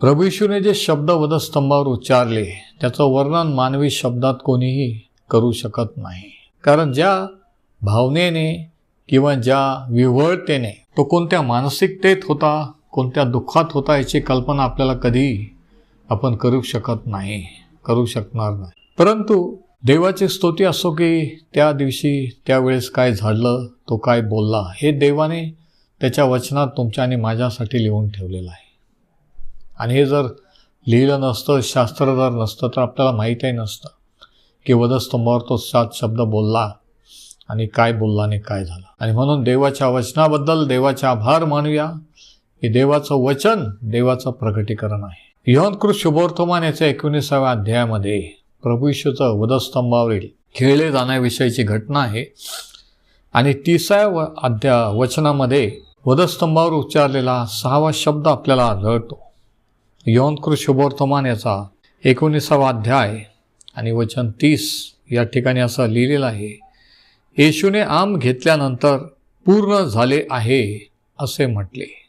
प्रभू येशूने जे शब्द वधस्तंभावर उच्चारले त्याचं वर्णन मानवी शब्दात कोणीही करू शकत नाही. कारण ज्या भावनेने किंवा ज्या विव्हळतेने तो कोणत्या मानसिकतेत होता कोणत्या दुःखात होता याची कल्पना आपल्याला कधी आपण करू शकत नाही करू शकणार नाही. परंतु देवाची स्तुती असो की त्या दिवशी त्यावेळेस काय झाडलं तो काय बोलला हे देवाने त्याच्या वचनात तुमच्या आणि माझ्यासाठी लिहून ठेवलेलं आहे. आणि हे जर लिहिलं नसतं शास्त्र जर नसतं तर आपल्याला माहीतही नसतं की वधस्तंभावर तो सात शब्द बोलला आणि काय बोलला आणि काय झालं. आणि म्हणून देवाच्या वचनाबद्दल देवाचे आभार मानूया की देवाचं वचन देवाचं प्रकटीकरण आहे. यवनकृत शुभोर्थमान याच्या एकोणीसाव्या अध्यायामध्ये प्रभू वधस्तंभावरील खेळले जाण्याविषयीची घटना आहे. आणि तिसाव्या व अध्या वचनामध्ये वधस्तंभावर उच्चारलेला सहावा शब्द आपल्याला आढळतो. यौनकृत शुभोर्थमान याचा एकोणीसावा अध्याय आणि वचन तीस या ठिकाणी असं लिहिलेलं आहे. येशूने आम घेतल्यानंतर पूर्ण झाले आहे असे म्हटले.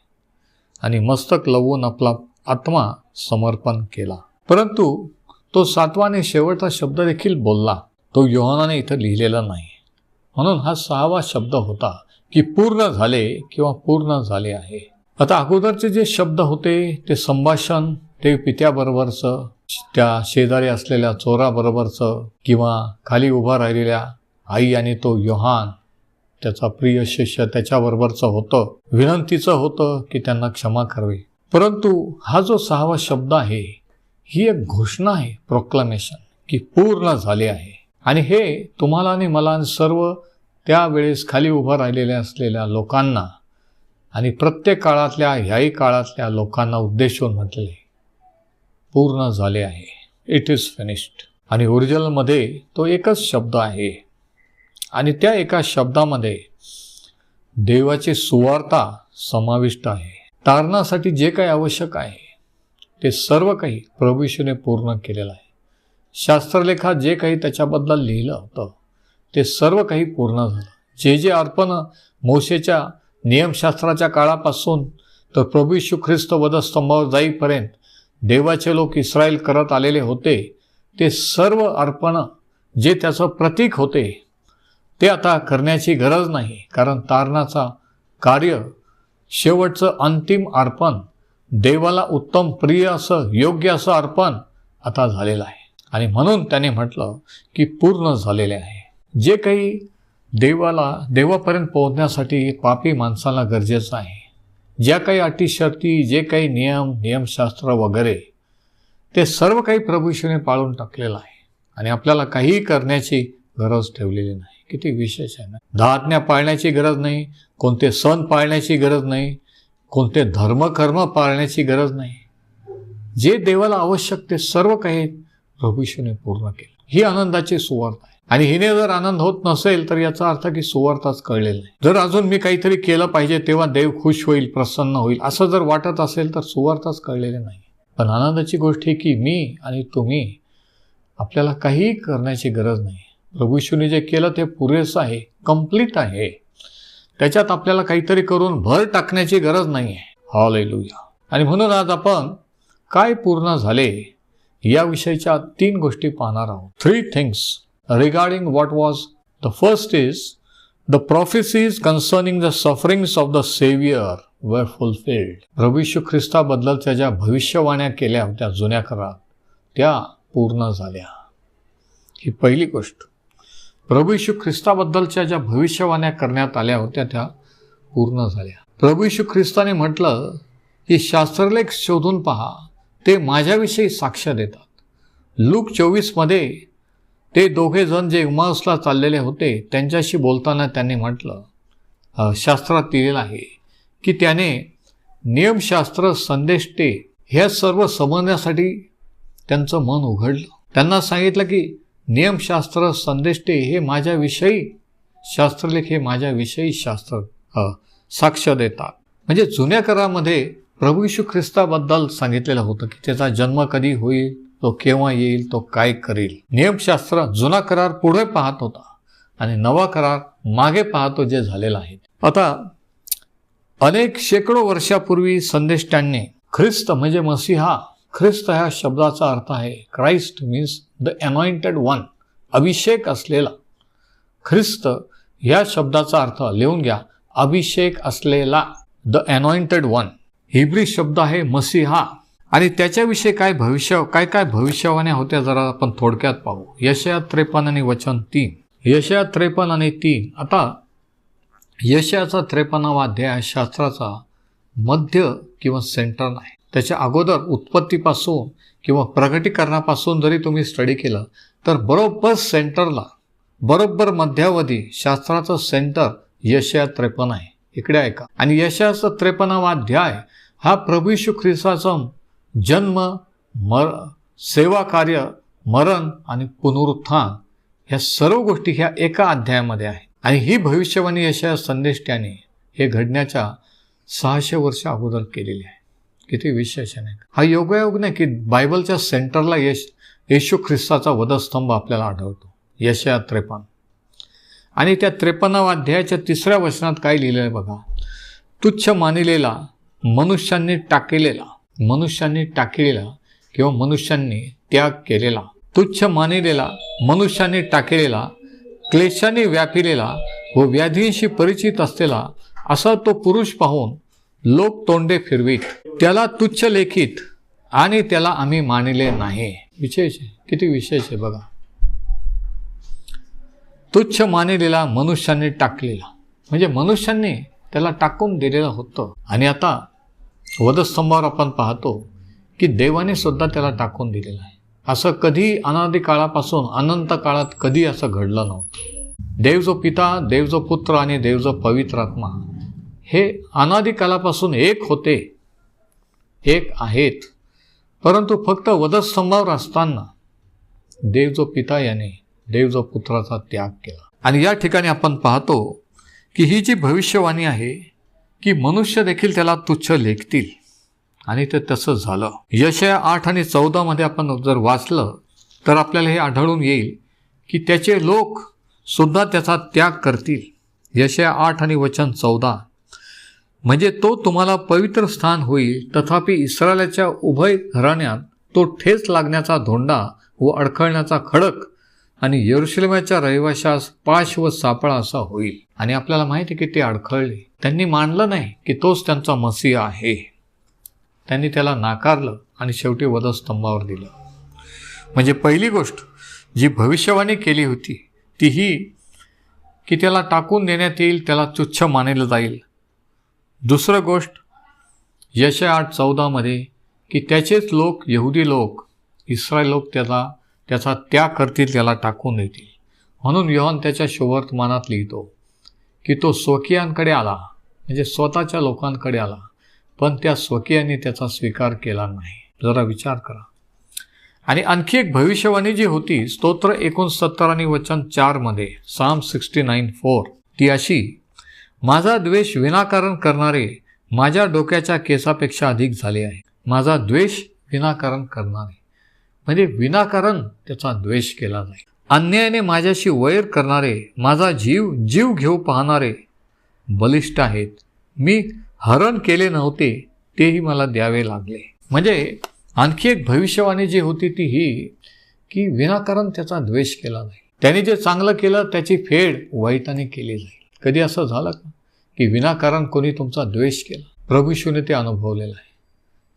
आणि मस्तक लवून आपला आत्मा समर्पण केला. परंतु तो सातवा आणि शेवटचा शब्द देखील बोलला. तो योहानाने इथं लिहिलेला नाही. म्हणून हा सहावा शब्द होता की पूर्ण झाले किंवा पूर्ण झाले आहे. आता अगोदरचे जे शब्द होते ते संभाषण ते पित्याबरोबरचं त्या शेजारी असलेल्या चोराबरोबरचं किंवा खाली उभा राहिलेल्या आई आणि तो योहान त्याचा प्रिय शिष्य त्याच्याबरोबरचं होतं विनंतीचं होतं की त्यांना क्षमा करावी. परंतु हा जो सहावा शब्द आहे ही एक घोषणा आहे प्रोक्लमेशन की पूर्ण झाले आहे. आणि हे तुम्हाला आणि मला सर्व त्यावेळेस खाली उभं राहिलेल्या असलेल्या लोकांना आणि प्रत्येक काळातल्या ह्याही काळातल्या लोकांना उद्देशून म्हटले पूर्ण झाले आहे. इट इज फिनिश्ड आणि ओरिजिनलमध्ये तो एकच शब्द आहे. आणि त्या एका शब्दामध्ये देवाची सुवार्ता समाविष्ट आहे. तारणासाठी जे काही आवश्यक आहे ते सर्व काही प्रभूशीने पूर्ण केलेलं आहे. शास्त्रलेखात जे काही त्याच्याबद्दल लिहिलं होतं ते सर्व काही पूर्ण झालं. जे जे अर्पण मोशेच्या नियमशास्त्राच्या काळापासून तर प्रभू ख्रिस्त वधस्तंभावर जाईपर्यंत देवाचे लोक इस्रायल करत आलेले होते ते सर्व अर्पण जे त्याचं प्रतीक होते ते आता करण्याची गरज नाही कारण तारणाचा कार्य शेवटचं अंतिम अर्पण देवाला उत्तम प्रिय असं योग्य असं अर्पण आता झालेलं आहे. आणि म्हणून त्याने म्हटलं की पूर्ण झालेले आहे. जे काही देवाला देवापर्यंत पोहोचण्यासाठी पापी माणसाला गरजेचं आहे. ज्या काही अटी शर्ती जे काही नियम नियमशास्त्र वगैरे ते सर्व काही प्रभूशीने पाळून टाकलेलं आहे. आणि आपल्याला काहीही करण्याची गरज ठेवलेली नाही. किती विशेष आहे ना? दहा आज्ञा पाळण्याची गरज नाही. कोणते सण पाळण्याची गरज नाही. कोणते धर्मकर्म पाळण्याची गरज नाही. जे देवाला आवश्यक ते सर्व काही प्रभूशीने पूर्ण केलं. ही आनंदाची सुवार्थ आहे. आणि हिने जर आनंद होत नसेल तर याचा अर्थ की सुवार्थाच कळलेला नाही. जर अजून मी काहीतरी केलं पाहिजे तेव्हा देव खुश होईल प्रसन्न होईल. असं जर वाटत असेल तर सुवार्थाच कळलेले नाही. पण आनंदाची गोष्ट ही की मी आणि तुम्ही आपल्याला काही करण्याची गरज नाही. प्रभूशूने जे केलं ते पुरेसं आहे कंप्लीट आहे. त्याच्यात आपल्याला काहीतरी करून भर टाकण्याची गरज नाही आहे हॉलेलुया आणि म्हणून आज आपण काय पूर्ण झाले याविषयीच्या तीन गोष्टी पाहणार आहोत. Three things regarding what was the first is the prophecies concerning the sufferings of the saviour were fulfilled प्रभू ख्रिस्ताबद्दलच्या ज्या भविष्यवाण्या केल्या होत्या जुन्या करात त्या पूर्ण झाल्या. ही पहिली गोष्ट. प्रभू ख्रिस्ताबद्दलच्या ज्या भविष्यवाण्या करण्यात आल्या होत्या त्या पूर्ण झाल्या. प्रभू ख्रिस्ताने म्हटलं की शास्त्रलेख शोधून पहा. ते माझ्याविषयी साक्ष देतात. लूक चोवीसमध्ये ते दोघे जण जे उमासला चाललेले होते त्यांच्याशी बोलताना त्यांनी म्हटलं शास्त्रात दिलेलं आहे की त्याने नियमशास्त्र संदेष्टे ह्या सर्व समजण्यासाठी त्यांचं मन उघडलं. त्यांना सांगितलं की नियमशास्त्र संदेष्टे हे माझ्याविषयी शास्त्रलेख हे माझ्याविषयी शास्त्र साक्ष देतात. म्हणजे जुन्या करामध्ये प्रभू यशू ख्रिस्ताबद्दल सांगितलेलं होतं की त्याचा जन्म कधी होईल? तो केव्हा येईल तो काय करेल? नियमशास्त्र जुना करार पुढे पाहत होता आणि नवा करार मागे पाहतो जे झालेला आहे. आता अनेक शेकडो वर्षापूर्वी संदेष्टांनी ख्रिस्त म्हणजे मसीहा ख्रिस्त ह्या शब्दाचा अर्थ आहे Christ means the anointed one अभिषेक असलेला. ख्रिस्त या शब्दाचा अर्थ लिहून घ्या अभिषेक असलेला द अनॉइंटेड वन. हिब्री शब्द आहे मसीहा आणि त्याच्याविषयी काय भविष्य काय काय भविष्यवाण्या होत्या जरा आपण थोडक्यात पाहू. यशया त्रेपन्न आणि वचन तीन. यशया त्रेपन्न आणि तीन. आता यशयाचा त्रेपन्नावा अध्याय शास्त्राचा मध्य किंवा सेंटर नाही. त्याच्या अगोदर उत्पत्तीपासून किंवा प्रगटीकरणापासून जरी तुम्ही स्टडी केलं तर बरोबर सेंटरला बरोबर मध्यावधी शास्त्राचं सेंटर यशया त्रेपन्न आहे. इकडे ऐका. आणि यशयाचा त्रेपन्नावा अध्याय हा प्रभू यशू ख्रिस्ताचा जन्म मर सेवा कार्य मरण आणि पुनरुत्थान ह्या सर्व गोष्टी ह्या एका अध्यायामध्ये आहे. आणि ही भविष्यवाणी यशया संदेष्ट्याने हे घडण्याच्या सहाशे वर्ष अगोदर केलेली आहे. किती विशेष आहे. हा योगायोग नाही की बायबलच्या सेंटरला यश येशू ख्रिस्ताचा वधस्तंभ आपल्याला आढळतो. यशया त्रेपन्न. आणि त्या त्रेपन्नावा अध्यायाच्या तिसऱ्या वचनात काय लिहिलं आहे बघा? तुच्छ मानिलेला मनुष्यांनी टाकेलेला मनुष्यांनी टाकलेला किंवा मनुष्यांनी त्याग केलेला तुच्छ मानिलेला मनुष्यांनी टाकलेला क्लेशाने व्यापिलेला व व्याधींशी परिचित असलेला असा तो पुरुष पाहून लोक तोंडे फिरवीत. त्याला तुच्छ लेखित आणि त्याला आम्ही मानिले नाही. विशेष आहे. किती विशेष आहे बघा. तुच्छ मानिलेला मनुष्याने टाकलेला. म्हणजे मनुष्यांनी त्याला टाकून दिलेलं होतं. आणि आता वधस्तंभावर आपण पाहतो की देवाने सुद्धा त्याला टाकून दिलेलं आहे. असं कधी अनादी काळापासून अनंत काळात कधी असं घडलं नव्हतं. देव जो पिता देव जो पुत्र आणि देव जो पवित्र आत्मा हे अनादी काळापासून एक होते एक आहेत. परंतु फक्त वधस्तंभावर असताना देव जो पिता याने देव जो पुत्राचा त्याग केला. आणि या ठिकाणी आपण पाहतो की ही जी भविष्यवाणी आहे की मनुष्य देखील त्याला तुच्छ लेखतील. आणि ते तसं झालं. यशया आठ आणि चौदामध्ये आपण जर वाचलं तर आपल्याला हे आढळून येईल की त्याचे लोक सुद्धा त्याचा त्याग करतील. यशया आठ आणि वचन चौदा. म्हणजे तो तुम्हाला पवित्र स्थान होईल तथापि इस्रायलाच्या उभय घराण्यात तो ठेच लागण्याचा धोंडा व अडखळण्याचा खडक आणि यरुशलेमाच्या रहिवाशास पाश व सापळा असा होईल. आणि आपल्याला माहिती की ते अडखळले. त्यांनी मानलं नाही की तोच त्यांचा मसीह आहे. त्यांनी त्याला नाकारलं आणि शेवटी वधस्तंभावर दिलं. म्हणजे पहिली गोष्ट जी भविष्यवाणी केली होती ती ही की त्याला टाकून देण्यात येईल त्याला तुच्छ मानलं जाईल. दुसरं गोष्ट यश आठ चौदामध्ये की त्याचेच लोक यहुदी लोक इस्रायल लोक त्याला त्याचा त्याग करतील त्याला टाकून देतील. म्हणून योहन त्याच्या शुवर्तमानात लिहितो की तो स्वकीयांकडे आला म्हणजे स्वतःच्या लोकांकडे आला पण त्या स्वकीयांनी त्याचा स्वीकार केला नाही. जरा विचार करा. आणि आणखी एक भविष्यवाणी जी होती स्तोत्र एकोणसत्तर आणि वचन चारमध्ये साम सिक्स्टी नाईन फोर ती अशी माझा द्वेष विनाकारण करणारे माझ्या डोक्याच्या केसापेक्षा अधिक झाले आहे. माझा द्वेष विनाकारण करणारे. म्हणजे विनाकारण त्याचा द्वेष केला जाईल अन्यायाने माझ्याशी वैर करणारे माझा जीव जीव घेऊ पाहणारे बलिष्ठ आहेत. मी हरण केले नव्हते तेही मला द्यावे लागले. म्हणजे आणखी एक भविष्यवाणी जी होती ती ही की विनाकारण त्याचा द्वेष केला नाही. त्याने जे चांगलं केलं त्याची फेड वाईटाने केली जाईल कधी असं झालं का? की विनाकारण कोणी तुमचा द्वेष केला. प्रभूशूने ते अनुभवलेलं आहे.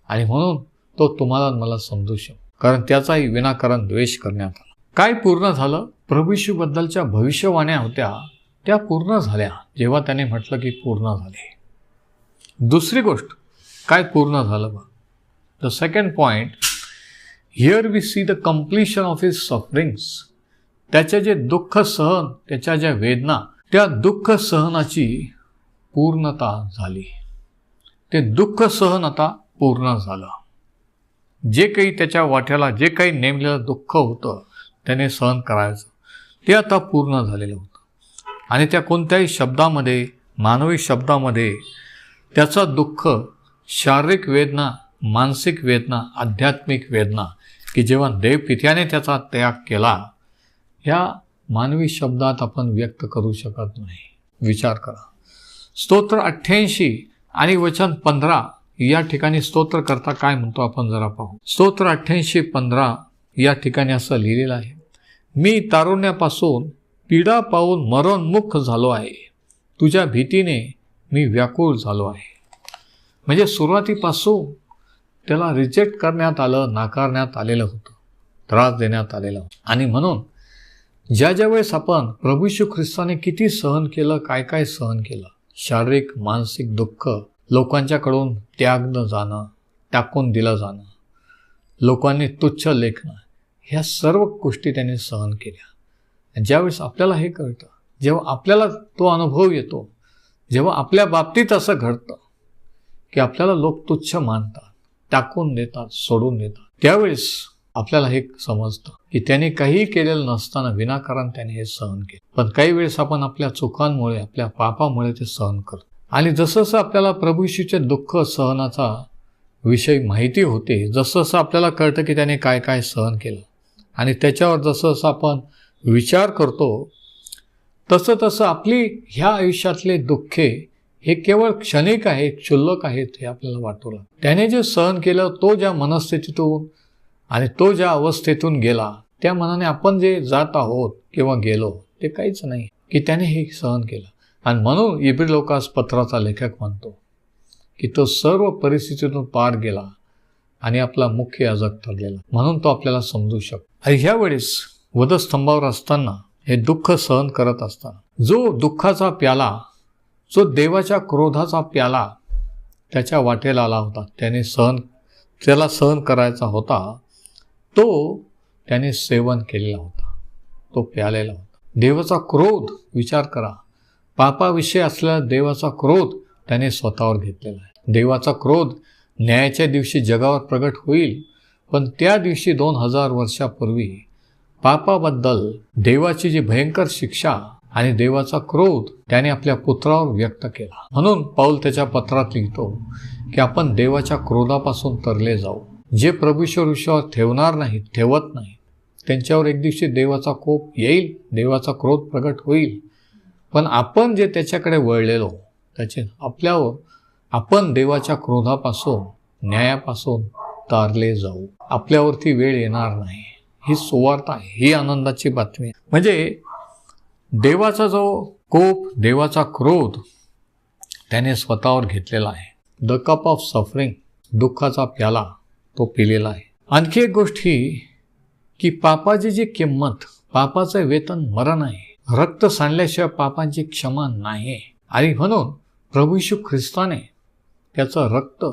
आणि म्हणून तो तुम्हाला मला समजू शकतो. कारण त्याचाही विनाकारण द्वेष करण्यात आला. काय पूर्ण झालं? प्रभूशूबद्दलच्या भविष्यवाण्या होत्या त्या पूर्ण झाल्या जेव्हा त्याने म्हटलं की पूर्ण झाले. दुसरी गोष्ट काय पूर्ण झालं बघ the second point here we see the completion of his sufferings त्याचे जे दुःख सहन त्याच्या ज्या वेदना त्या दुःख सहनाची पूर्णता झाली. ते दुःख सहन आता पूर्ण झालं. जे काही त्याच्या वाट्याला जे काही नेमलेलं दुःख होतं त्याने सहन करायचं. ते आता पूर्ण झालेलं होतं. आणि त्या कोणत्याही शब्दामध्ये मानवी शब्दामध्ये त्याचं दुःख शारीरिक वेदना मानसिक वेदना आध्यात्मिक वेदना की जेव्हा देवपित्याने त्याचा त्याग केला ह्या मानवी शब्दात आपण व्यक्त करू शकत नाही. विचार करा. स्तोत्र अठ्ठ्याऐंशी आणि वचन पंधरा या ठिकाणी स्तोत्र करता काय म्हणतो आपण जरा पाहू. स्तोत्र अठ्ठ्याऐंशी पंधरा या ठिकाणी असं लिहिलेलं आहे. मी तारुण्यापासून पीडा पाहून मरणमुख झालो आहे. तुझ्या भीतीने मी व्याकुळ झालो आहे. म्हणजे सुरुवातीपासून त्याला रिजेक्ट करण्यात आलं नाकारण्यात आलेलं होतं. त्रास देण्यात आलेला आणि म्हणून ज्या ज्या वेळेस आपण प्रभू ख्रिस्ताने किती सहन केलं काय काय सहन केलं शारीरिक मानसिक दुःख लोकांच्याकडून त्यागणं जाणं टाकून दिलं जाणं लोकांनी तुच्छ लेखणं ह्या सर्व गोष्टी त्यांनी सहन केल्या. ज्यावेळेस आपल्याला हे कळतं जेव्हा आपल्याला तो अनुभव येतो जेव्हा आपल्या बाबतीत असं घडतं की आपल्याला लोक तुच्छ मानतात टाकून देतात सोडून देतात त्यावेळेस आपल्याला हे समजतं की त्याने काहीही केलेलं नसताना विनाकारण त्याने हे सहन केलं. पण काही वेळेस आपण आपल्या चुकांमुळे आपल्या पापामुळे ते सहन करतो. आणि जसं जसं आपल्याला प्रभू दुःख सहनाचा विषय माहिती होते जसं जसं आपल्याला कळतं की त्याने काय काय सहन केलं. आणि त्याच्यावर जसं जसं आपण विचार करतो तसं तसं आपली ह्या आयुष्यातले दुःखे हे केवळ क्षणिक आहेत क्षुल्लक आहेत हे आपल्याला वाटू लागतं. त्याने जे सहन केलं तो ज्या मनस्थितीतून आणि तो ज्या अवस्थेतून गेला त्या मनाने आपण जे जात आहोत किंवा गेलो ते काहीच नाही की त्याने हे सहन केलं. आणि म्हणून इब्रिलोकास पत्राचा लेखक म्हणतो की तो सर्व परिस्थितीतून पार गेला आणि आपला मुख्य याजक ठरलेला. म्हणून तो आपल्याला समजू शकतो. आणि ह्या वेळेस वधस्तंभावर असताना हे दुःख सहन करत असताना जो दुःखाचा प्याला जो देवाच्या क्रोधाचा प्याला त्याच्या वाटेला आला होता. त्याने सहन त्याला सहन करायचा होता. तो त्याने सेवन केलेला होता. तो प्यालेला होता. देवाचा क्रोध विचार करा. पापाविषयी असलेला देवाचा क्रोध त्याने स्वतःवर घेतलेला आहे. देवाचा क्रोध न्यायाच्या दिवशी जगावर प्रगट होईल पण त्या दिवशी दोन हजार वर्षापूर्वी पापाबद्दल देवाची जी भयंकर शिक्षा आणि देवाचा क्रोध त्याने आपल्या पुत्रावर व्यक्त केला. म्हणून पाऊल त्याच्या पत्रात लिहितो की आपण देवाच्या क्रोधापासून तरले जाऊ. जे प्रभूश्वर विश्वावर ठेवणार नाहीत ठेवत नाही त्यांच्यावर एक दिवशी देवाचा कोप येईल देवाचा क्रोध प्रगट होईल. पण आपण जे त्याच्याकडे वळलेलो त्याचे आपल्यावर आपण देवाच्या क्रोधापासून न्यायापासून तारले जाऊ. आपल्यावरती वेळ येणार नाही. ही सुवार्थ आहे. ही आनंदाची बातमी आहे. म्हणजे देवाचा जो कोप देवाचा क्रोध त्याने स्वतःवर घेतलेला आहे. द कप ऑफ सफरिंग दुःखाचा प्याला तो पिलेला आहे. आणखी एक गोष्ट ही की पापाची जी किंमत पापाचं वेतन मरण आहे. रक्त सांडल्याशिवाय पापांची क्षमा नाही. आणि म्हणून प्रभू ख्रिस्ताने त्याचं रक्त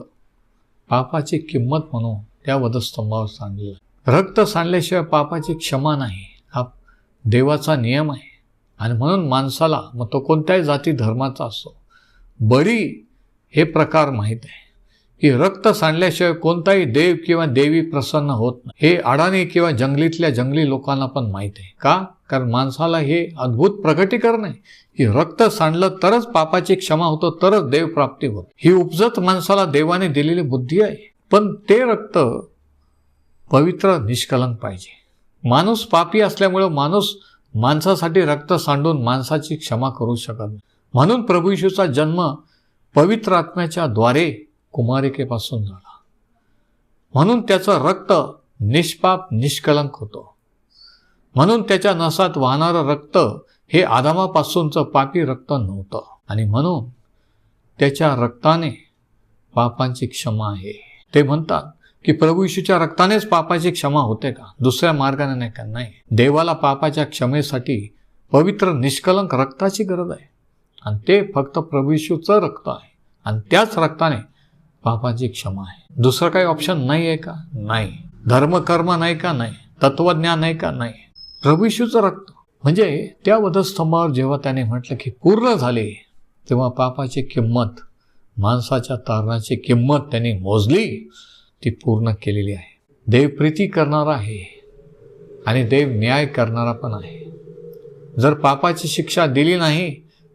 पापाची किंमत म्हणून त्या वधस्तंभावर सांडलेलं रक्त सांडल्याशिवाय पापाची क्षमा नाही. हा देवाचा नियम आहे. आणि म्हणून माणसाला मग तो कोणत्याही जाती धर्माचा असतो बरी हे प्रकार माहीत आहे. की रक्त सांडल्याशिवाय कोणताही देव किंवा देवी प्रसन्न होत नाही. हे अडाणी किंवा जंगलीतल्या जंगली लोकांना पण माहीत आहे. का? कारण माणसाला हे अद्भुत प्रकटीकरण आहे. की रक्त सांडलं तरच पापाची क्षमा होतं तरच देव प्राप्ती होत. ही उपजत माणसाला देवाने दिलेली बुद्धी आहे. पण ते रक्त पवित्र निष्कलंक पाहिजे. माणूस पापी असल्यामुळं माणूस माणसासाठी रक्त सांडून माणसाची क्षमा करू शकत नाही. म्हणून प्रभू येशूचा जन्म पवित्र आत्म्याच्या द्वारे कुमारिकेपासून झाला. म्हणून त्याचं रक्त निष्पाप निष्कलंक होतं. म्हणून त्याच्या नसात वाहणारं रक्त हे आदामापासूनचं पापी रक्त नव्हतं. आणि म्हणून त्याच्या रक्ताने पापांची क्षमा आहे. ते म्हणतात की प्रभू यशूच्या रक्तानेच पापाची क्षमा होते का? दुसऱ्या मार्गाने नाही का? नाही. देवाला पापाच्या क्षमेसाठी पवित्र निष्कलंक रक्ताची गरज आहे. आणि ते फक्त प्रभू यशूचं रक्त आहे. आणि त्याच रक्ताने पापाची क्षमा आहे. दुसरं काही ऑप्शन नाही आहे का? नाही. धर्मकर्म नाही का? नाही. तत्वज्ञान आहे का? नाही. प्रभू रक्त. म्हणजे त्या वधस्तंभावर जेव्हा त्याने म्हटलं की पूर्ण झाले तेव्हा पापाची किंमत माणसाच्या तारणाची किंमत त्याने मोजली ती पूर्ण केलेली आहे. देव प्रीती करणारा आहे आणि देव न्याय करणारा पण आहे. जर पापाची शिक्षा दिली नाही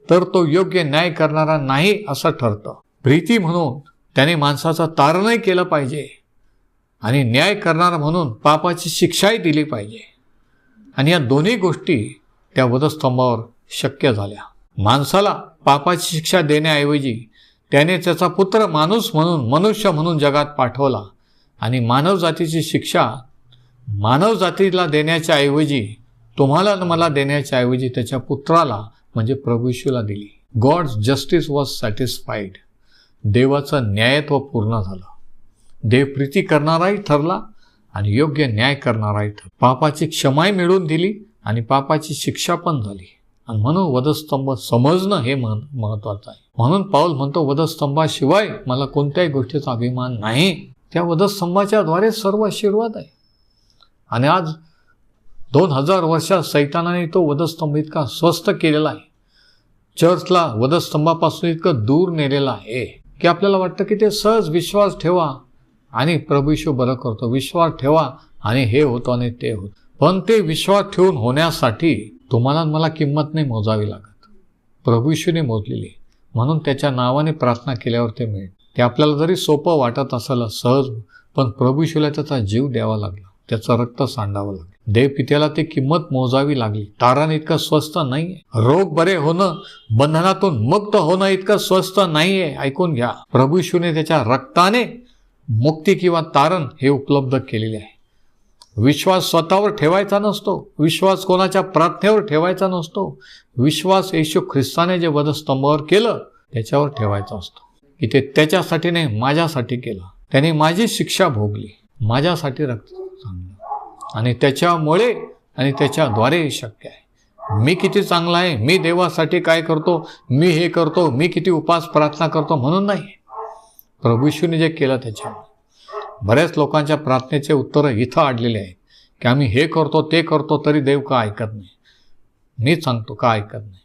तर तो योग्य न्याय करणारा नाही असं ठरतं. प्रीती म्हणून त्याने माणसाचं तारणही केलं पाहिजे आणि न्याय करणारा म्हणून पापाची शिक्षाही दिली पाहिजे. आणि या दोन्ही गोष्टी त्या वधस्तंभावर शक्य झाल्या. माणसाला पापाची शिक्षा देण्याऐवजी त्याने त्याचा पुत्र माणूस म्हणून मनुष्य म्हणून जगात पाठवला आणि मानवजातीची शिक्षा मानवजातीला देण्याच्या ऐवजी तुम्हाला आणि मला देण्याच्या ऐवजी त्याच्या पुत्राला म्हणजे प्रभूशूला दिली. गॉड जस्टिस वॉज सॅटिस्फाईड देवाचं न्यायत्व पूर्ण झालं. देव प्रीती करणाराही ठरला. आणि योग्य न्याय करणार आहेत पापाची क्षमाही मिळवून दिली आणि पापाची शिक्षा पण झाली. आणि म्हणून वधस्तंभ समजणं हे मन महत्त्वाचं आहे. म्हणून पाऊल म्हणतो वधस्तंभाशिवाय मला कोणत्याही गोष्टीचा अभिमान नाही. त्या वधस्तंभाच्याद्वारे सर्व आशीर्वाद आहे. आणि आज दोन हजार वर्षात सैतानाने तो वधस्तंभ इतका स्वस्त केलेला आहे. चर्चला वधस्तंभापासून इतकं दूर नेलेलं आहे. की आपल्याला वाटतं की ते सहज विश्वास ठेवा आणि प्रभू बरं करतो. विश्वास ठेवा आणि हे होतं आणि ते होतं. पण ते विश्वास ठेवून होण्यासाठी तुम्हाला मला किंमत नाही मोजावी लागत. प्रभू मोजलेली. म्हणून त्याच्या नावाने प्रार्थना केल्यावर ते मिळेल. ते आपल्याला जरी सोपं वाटत असेल सहज पण प्रभू त्याचा जीव द्यावा लागला. त्याचं रक्त सांडावं लागलं. देव पित्याला ती किंमत मोजावी लागली. तारण इतकं स्वस्त नाही रोग बरे होणं बंधनातून मुक्त होणं इतकं स्वस्त नाहीये. ऐकून घ्या. प्रभू त्याच्या रक्ताने मुक्ती किंवा तारण हे उपलब्ध केलेले आहे. विश्वास स्वतःवर ठेवायचा नसतो. विश्वास कोणाच्या प्रार्थनेवर ठेवायचा नसतो. विश्वास येशू ख्रिस्ताने जे वधस्तंभावर केलं त्याच्यावर ठेवायचा असतो. की ते त्याच्यासाठी नाही माझ्यासाठी केलं. त्याने माझी शिक्षा भोगली. माझ्यासाठी रक्त सांगलं आणि त्याच्यामुळे आणि त्याच्याद्वारे हे शक्य आहे. मी किती चांगला आहे मी देवासाठी काय करतो मी हे करतो मी किती उपास प्रार्थना करतो म्हणून नाही. प्रभूशूने जे केलं त्याच्यामुळे बऱ्याच लोकांच्या प्रार्थनेचे उत्तरं इथं अडलेले आहेत की आम्ही हे करतो ते करतो तरी देव का ऐकत नाही? मीच सांगतो का ऐकत नाही?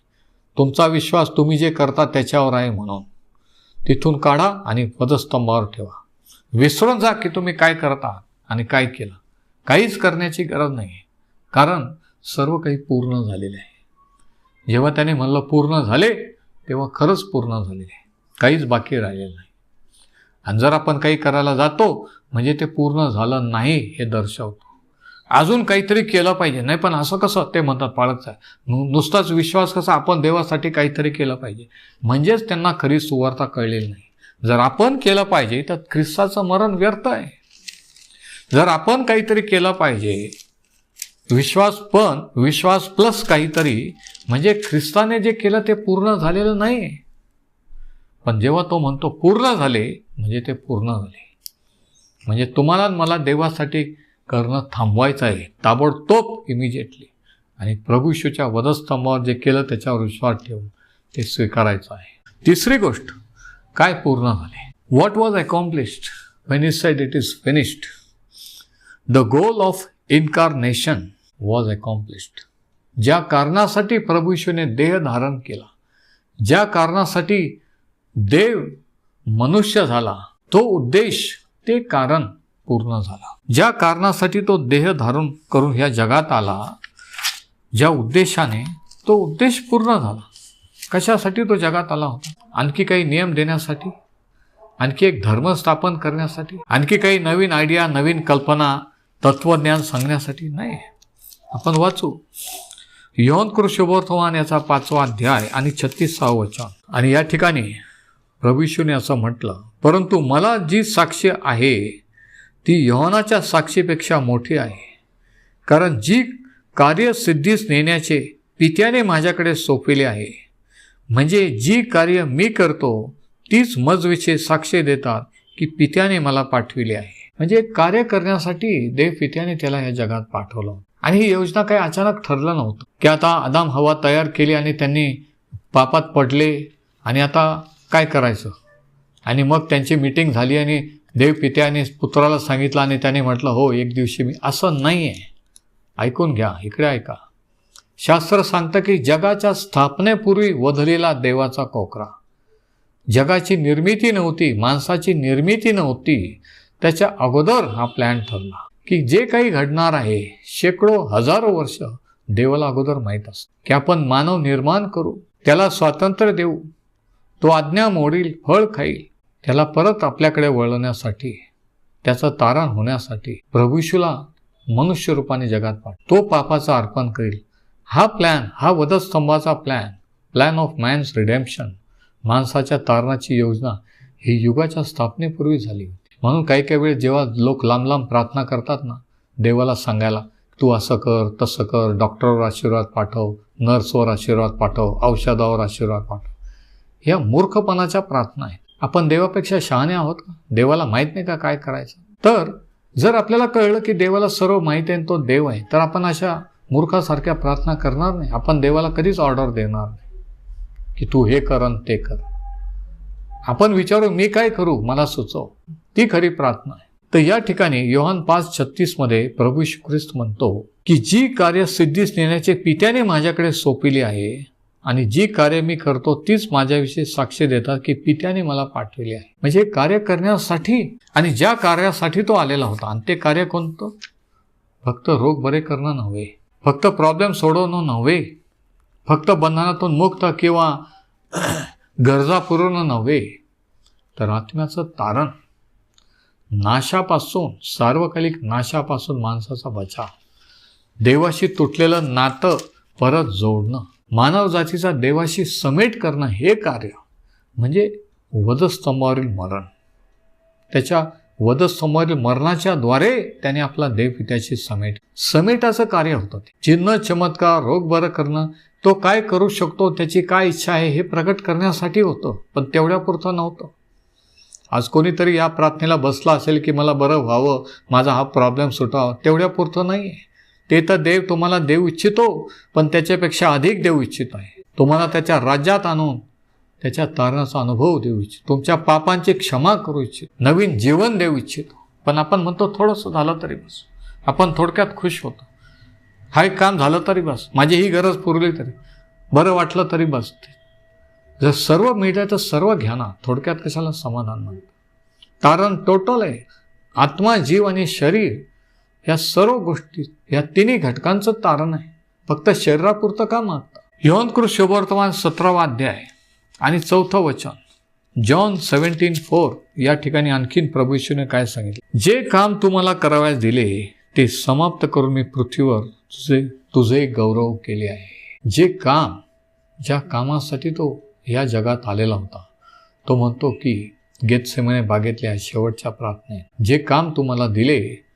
तुमचा विश्वास तुम्ही जे करता त्याच्यावर आहे म्हणून. तिथून काढा आणि पदस्तंभावर ठेवा. विसरून जा की तुम्ही काय करता आणि काय केलं. काहीच करण्याची गरज नाही कारण सर्व काही पूर्ण झालेले आहे. जेव्हा त्याने म्हणलं पूर्ण झाले तेव्हा खरंच पूर्ण झालेले आहे. काहीच बाकी राहिलेलं नाही. आणि जर आपण काही करायला जातो म्हणजे ते पूर्ण झालं नाही हे दर्शवतो. अजून काहीतरी केलं पाहिजे. नाही पण असं कसं ते म्हणतात पाळकचा नु नुसताच विश्वास कसा आपण देवासाठी काहीतरी केलं पाहिजे. म्हणजेच त्यांना खरी सुवार्ता कळलेली नाही. जर आपण केलं पाहिजे तर ख्रिस्ताचं मरण व्यर्थ आहे. जर आपण काहीतरी केलं पाहिजे विश्वास पण विश्वास प्लस काहीतरी म्हणजे ख्रिस्ताने जे केलं ते पूर्ण झालेलं नाही पण जेव्हा तो म्हणतो पूर्ण झाले म्हणजे ते पूर्ण झाले. म्हणजे तुम्हाला मला देवासाठी करणं थांबवायचं आहे. ताबडतोब इमिजिएटली आणि प्रभूशूच्या वधस्तंभावर जे केलं त्याच्यावर विश्वास ठेवून ते स्वीकारायचं आहे. तिसरी गोष्ट काय पूर्ण झाले? What was accomplished when is said it is finished the goal of incarnation was accomplished ज्या कारणासाठी प्रभूशूने देह धारण केला ज्या कारणासाठी देव मनुष्य झाला तो उद्देश ते कारण पूर्ण झाला. ज्या कारणासाठी तो देह धारण करून ह्या जगात आला ज्या उद्देशाने तो उद्देश पूर्ण झाला कशासाठी तो जगात आला होता? आणखी काही नियम देण्यासाठी? आणखी एक धर्म स्थापन करण्यासाठी? आणखी काही नवीन आयडिया नवीन कल्पना तत्वज्ञान सांगण्यासाठी? नाही. आपण वाचू. यौन कृषोबोर्थवान याचा पाचवा अध्याय आणि छत्तीसावं वचन. आणि या ठिकाणी प्रभूशूने असं म्हटलं परंतु मला जी साक्ष आहे ती यहोनाच्या साक्षीपेक्षा मोठी आहे. कारण जी कार्य सिद्धीस नेण्याचे पित्याने माझ्याकडे सोपविले आहे. म्हणजे जी कार्य मी करतो तीच मजविषयी साक्ष देतात की पित्याने मला पाठविले आहे. म्हणजे कार्य करण्यासाठी देव पित्याने त्याला या जगात पाठवलं. आणि ही योजना काही अचानक ठरलं नव्हतं. की आता आदाम हवा तयार केली आणि त्यांनी पापात पडले आणि आता काय करायचं? आणि मग त्यांची मीटिंग झाली आणि देवपित्याने पुत्राला सांगितलं आणि त्याने म्हटलं हो एक दिवशी मी असं नाही आहे ऐकून घ्या इकडे ऐका. शास्त्र सांगतं की जगाच्या स्थापनेपूर्वी वधलेला देवाचा कोकरा. जगाची निर्मिती नव्हती माणसाची निर्मिती नव्हती. त्याच्या अगोदर हा प्लॅन ठरला की जे काही घडणार आहे शेकडो हजारो वर्ष देवाला अगोदर माहीत असतं. की आपण मानव निर्माण करू त्याला स्वातंत्र्य देऊ. तो आज्ञा मोडील फळ खाईल. त्याला परत आपल्याकडे वळवण्यासाठी त्याचं तारण होण्यासाठी प्रभूशूला मनुष्य रूपाने जगात पाठ तो पापाचं अर्पण करील. हा प्लॅन हा वधस्तंभाचा plan plan of man's redemption माणसाच्या तारणाची योजना ही युगाच्या स्थापनेपूर्वी झाली होती. म्हणून काही काही वेळ जेव्हा लोक लांब लांब प्रार्थना करतात ना देवाला सांगायला तू असं कर तसं कर डॉक्टरवर आशीर्वाद पाठव नर्सवर आशीर्वाद पाठव औषधावर आशीर्वाद पाठव. ह्या मूर्खपणाच्या प्रार्थना आहेत. आपण देवापेक्षा शहाणे आहोत का? देवाला माहीत नाही का काय करायचं? तर जर आपल्याला कळलं की देवाला सर्व माहीत आहे तो देव आहे तर आपण अशा मूर्खासारख्या प्रार्थना करणार नाही. आपण देवाला कधीच ऑर्डर देणार नाही. की तू हे कर आणि ते कर. आपण विचारू मी काय करू? मला सुचव. ती खरी प्रार्थना आहे. तर या ठिकाणी योहान पाच छत्तीसमध्ये प्रभू श्री ख्रिस्त म्हणतो की जी कार्य सिद्धीस नेण्याचे पित्याने माझ्याकडे सोपिली आहे आणि जी कार्य मी करतो तीच माझ्याविषयी साक्ष देतात की पित्याने मला पाठवले आहे. म्हणजे कार्य करण्यासाठी आणि ज्या कार्यासाठी तो आलेला होता. आणि ते कार्य कोणतं? फक्त रोग बरे करणं नव्हे. फक्त प्रॉब्लेम सोडवणं नव्हे. फक्त बंधनातून मुक्त किंवा गरजा पुरवणं नव्हे. तर आत्म्याचं तारण. नाशापासून सार्वकालिक नाशापासून माणसाचा बचाव. देवाशी तुटलेलं नातं परत जोडणं. मानवजातीचा देवाशी समेट करणं हे कार्य म्हणजे वधस्तंभावरील मरण. त्याच्या वधस्तंभावरील मरणाच्या द्वारे त्याने आपला देवपित्याशी समेट समेटाचं कार्य होतं चिन्ह चमत्कार रोग बरं करणं तो काय करू शकतो त्याची काय इच्छा आहे हे प्रकट करण्यासाठी होतं पण तेवढ्यापुरतं नव्हतं. आज कोणीतरी या प्रार्थनेला बसला असेल की मला बरं व्हावं माझा हा प्रॉब्लेम सुटावा तेवढ्यापुरतं नाही आहे ते तर देव तुम्हाला देऊ इच्छितो पण त्याच्यापेक्षा अधिक देऊ इच्छित आहे. तुम्हाला त्याच्या राज्यात आणून त्याच्या तारणाचा अनुभव देऊ इच्छित. तुमच्या पापांची क्षमा करू इच्छित. नवीन जीवन देऊ इच्छितो. पण आपण म्हणतो थोडंसं झालं तरी बस. आपण थोडक्यात खुश होतो. हा एक काम झालं तरी बस. माझी ही गरज पुरली तरी. बरं वाटलं तरी बस. जर सर्व मिळतंय तर सर्व घ्या ना. थोडक्यात कशाला समाधान म्हणतं कारण टोटल आहे. आत्मा जीव आणि शरीर या सर्व गोष्टी या तिन्ही घटकांचं तारण आहे. फक्त शरीरापुरतं का मागतं? यवनकृत शुभवर्तमान सतरावा अध्याय आणि चौथं वचन. जॉन सेव्हन्टीन फोर या ठिकाणी आणखीन प्रभू काय सांगितले? जे काम तुम्हाला करावयास दिले ते समाप्त करून मी पृथ्वीवर तुझे तुझे गौरव केले आहे. जे काम ज्या कामासाठी तो या जगात आलेला होता तो म्हणतो की गेतसेमने बागेतल्या शेवटच्या प्रार्थनेत जे काम तुम्हाला दिले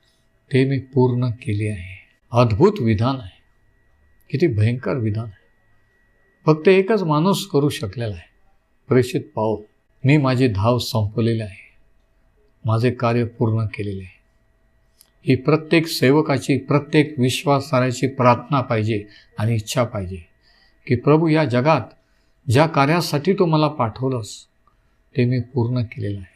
ते मी पूर्ण केले आहे. अद्भुत विधान आहे. किती भयंकर विधान आहे. फक्त एकच माणूस करू शकलेला आहे. प्रेषित पाऊल. मी माझी धाव संपवलेली आहे. माझे कार्य पूर्ण केलेले आहे. ही प्रत्येक सेवकाची प्रत्येक विश्वासाऱ्याची प्रार्थना पाहिजे आणि इच्छा पाहिजे की प्रभू या जगात ज्या कार्यासाठी तू मला पाठवलंस ते मी पूर्ण केलेलं आहे.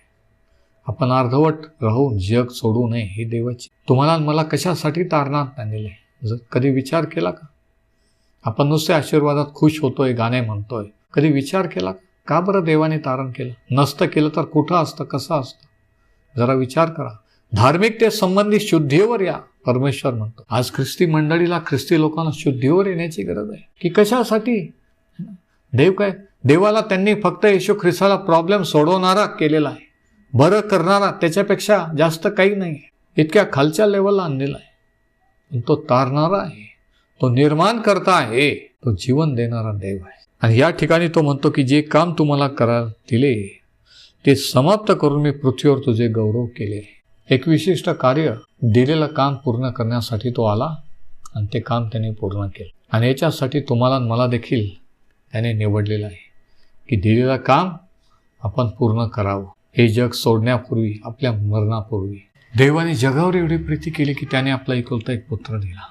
आपण अर्धवट राहून जग सोडू नये ही देवाची. तुम्हाला मला कशासाठी तारणात आणलेलं जर कधी विचार केला का? आपण नुसते आशीर्वादात खुश होतोय गाणे म्हणतोय. कधी विचार केला का? बरं देवाने तारण केलं? नसतं केलं तर कुठं असतं कसं असतं? जरा विचार करा. धार्मिकते संबंधित शुद्धीवर या परमेश्वर म्हणतो. आज ख्रिस्ती मंडळीला ख्रिस्ती लोकांना शुद्धीवर येण्याची गरज आहे. की कशासाठी? देव काय? देवाला त्यांनी फक्त येशू ख्रिस्ताला प्रॉब्लेम सोडवणारा केलेला आहे. बरं करणारा त्याच्यापेक्षा जास्त काही नाही. इतक्या खालच्या लेवलला आणलेला आहे. पण तो तारणारा आहे. तो निर्माण करता आहे. तो जीवन देणारा देव आहे. आणि या ठिकाणी तो म्हणतो की जे काम तुम्हाला करा दिले ते समाप्त करून मी पृथ्वीवर तुझे गौरव केले. एक विशिष्ट कार्य दिलेलं काम पूर्ण करण्यासाठी तो आला आणि ते काम त्याने पूर्ण केलं. आणि याच्यासाठी तुम्हाला मला देखील त्याने निवडलेलं आहे की दिलेलं काम आपण पूर्ण करावं. हे जग सोडण्यापूर्वी आपल्या मरणापूर्वी. देवाने जगावर एवढी प्रीती केली की त्याने आपला एकुलता एक पुत्र दिला.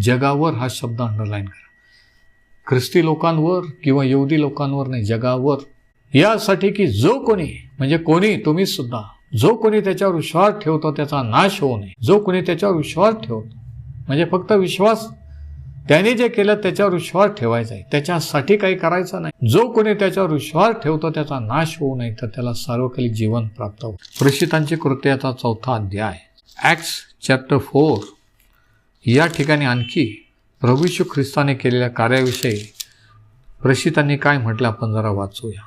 जगावर हा शब्द अंडरलाईन करा. ख्रिस्ती लोकांवर किंवा यहुदी लोकांवर नाही जगावर. यासाठी की जो कोणी म्हणजे कोणी तुम्ही सुद्धा जो कोणी त्याच्यावर विश्वास ठेवतो त्याचा नाश होऊ नये. जो कोणी त्याच्यावर विश्वास ठेवतो म्हणजे फक्त विश्वास त्याने जे केलं त्याच्यावर विश्वास ठेवायचा आहे. त्याच्यासाठी काही करायचं नाही. जो कोणी त्याच्यावर विश्वास ठेवतो त्याचा नाश होऊ नये तर त्याला सार्वकालिक जीवन प्राप्त हो प्रेषितांची कृत्याचा चौथा अध्याय. ॲक्स चॅप्टर फोर या ठिकाणी आणखी प्रभूशू ख्रिस्ताने केलेल्या कार्याविषयी प्रेषितांनी काय म्हटलं आपण जरा वाचूया.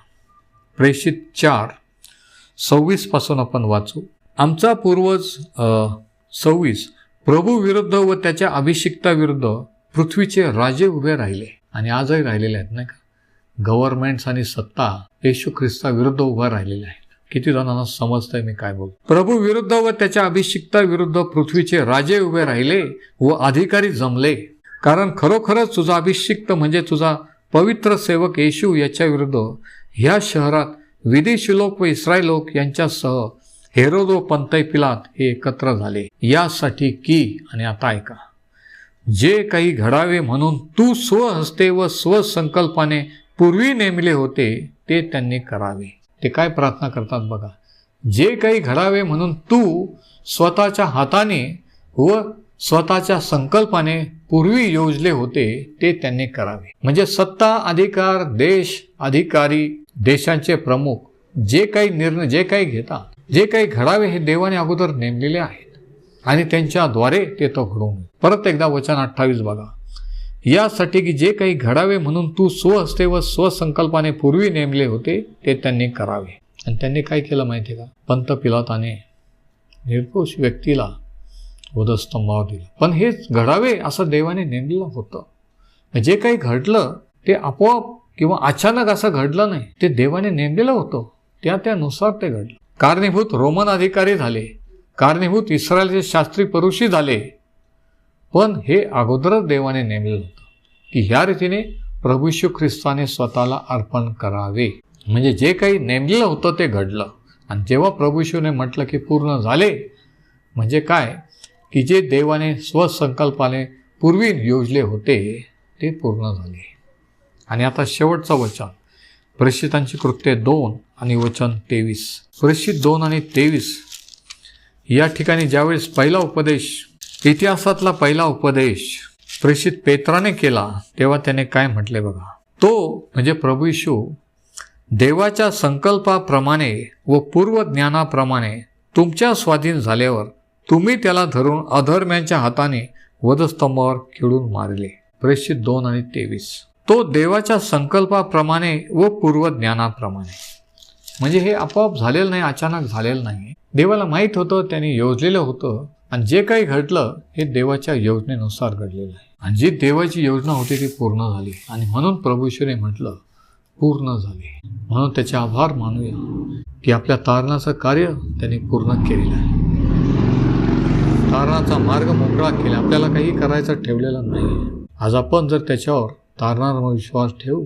प्रेषित चार सव्वीसपासून आपण वाचू. आमचा पूर्वज सव्वीस प्रभू विरुद्ध व त्याच्या अभिषिक्ताविरुद्ध पृथ्वीचे राजे उभे राहिले आणि आजही राहिलेले आहेत नाही का? गव्हर्नमेंट्स आणि सत्ता येशू ख्रिस्ताविरुद्ध उभा राहिलेल्या आहेत. किती जणांना समजतंय मी काय बोल प्रभू विरुद्ध व त्याच्या अभिषिक्ता विरुद्ध पृथ्वीचे राजे उभे राहिले व अधिकारी जमले. कारण खरोखरच तुझा अभिषिक्त म्हणजे तुझा पवित्र सेवक येशू याच्या विरुद्ध ह्या शहरात विदेशी लोक व इस्रायल लोक यांच्यासह हेरोदो पंतय पिलात हे एकत्र झाले. यासाठी की? आणि आता ऐका. जे काही घडावे म्हणून तू स्वहस्ते व स्वसंकल्पाने पूर्वी नेमले होते ते त्यांनी करावे. ते काय प्रार्थना करतात बघा. जे काही घडावे म्हणून तू स्वतःच्या हाताने व स्वतःच्या संकल्पाने पूर्वी योजले होते ते त्यांनी करावे. म्हणजे सत्ता अधिकार देश अधिकारी देशांचे प्रमुख जे काही निर्णय जे काही घेतात जे काही घडावे हे देवाने अगोदर नेमलेले आहेत. आणि त्यांच्याद्वारे ते तो घडवून परत एकदा वचन अठ्ठावीस बघा. यासाठी की जे काही घडावे म्हणून तू स्वहस्ते व स्वसंकल्पाने पूर्वी नेमले होते ते त्यांनी करावे. आणि त्यांनी काय केलं माहिती आहे का? पंत पिलाताने निर्दोष व्यक्तीला वधस्तंभावर दिलं. पण हेच घडावे असं देवाने नेमलेलं होतं. जे काही घडलं ते आपोआप किंवा अचानक असं घडलं नाही ते देवाने नेमलेलं होतं. त्या त्यानुसार ते घडलं. कारणीभूत रोमन अधिकारी झाले. कारणीभूत इस्रायलचे शास्त्री परुषी झाले. पण हे अगोदरच देवाने नेमलेलं होतं की ह्या रीतीने प्रभू ख्रिस्ताने स्वतःला अर्पण करावे. म्हणजे जे काही नेमलेलं होतं ते घडलं. आणि जेव्हा प्रभूशूने म्हटलं की पूर्ण झाले म्हणजे काय? की जे देवाने स्वसंकल्पाने पूर्वी योजले होते ते पूर्ण झाले. आणि आता शेवटचं वचन. प्रेषितांची कृत्ये दोन आणि वचन तेवीस. प्रेषित दोन आणि तेवीस या ठिकाणी ज्यावेळेस पहिला उपदेश इतिहासातला पहिला उपदेश प्रेषित पेत्राने केला तेव्हा त्याने काय म्हटले बघा? तो म्हणजे प्रभू यशू देवाच्या संकल्पाप्रमाणे व पूर्व ज्ञानाप्रमाणे तुमच्या स्वाधीन झाल्यावर तुम्ही त्याला धरून अधर्म्यांच्या हाताने वधस्तंभावर खिळून मारले. प्रेषित दोन आणि तेवीस. तो देवाच्या संकल्पाप्रमाणे व पूर्व ज्ञानाप्रमाणे म्हणजे हे आपोआप झालेलं नाही अचानक झालेलं नाही. देवाला माहीत होतं त्याने योजलेलं होतं. आणि जे काही घडलं हे देवाच्या योजनेनुसार घडलेलं आहे. आणि जी देवाची योजना होती ती पूर्ण झाली. आणि म्हणून प्रभूश्वरी म्हटलं पूर्ण झाले. म्हणून त्याचे आभार मानूया की आपल्या तारणाचं कार्य त्यांनी पूर्ण केलेलं आहे. तारणाचा मार्ग मोकळा केला. आपल्याला काही करायचं ठेवलेलं नाही आज आपण जर त्याच्यावर तारणावर विश्वास ठेवू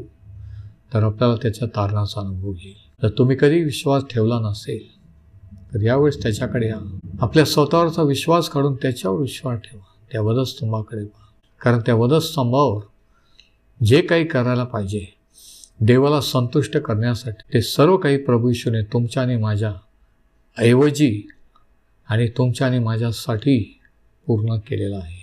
तर आपल्याला त्याच्या तारणाचा अनुभव येईल. जर तुम्ही कधी विश्वास ठेवला नसेल तर यावेळेस त्याच्याकडे या. आपल्या स्वतःवरचा विश्वास काढून त्याच्यावर विश्वास ठेवा. त्या वधस्तंभाकडे पहा. कारण त्या वधस्तंभावर जे काही करायला पाहिजे देवाला संतुष्ट करण्यासाठी ते सर्व काही प्रभू ईश्वरने तुमच्या आणि माझ्या ऐवजी आणि तुमच्या आणि माझ्यासाठी पूर्ण केलेलं आहे.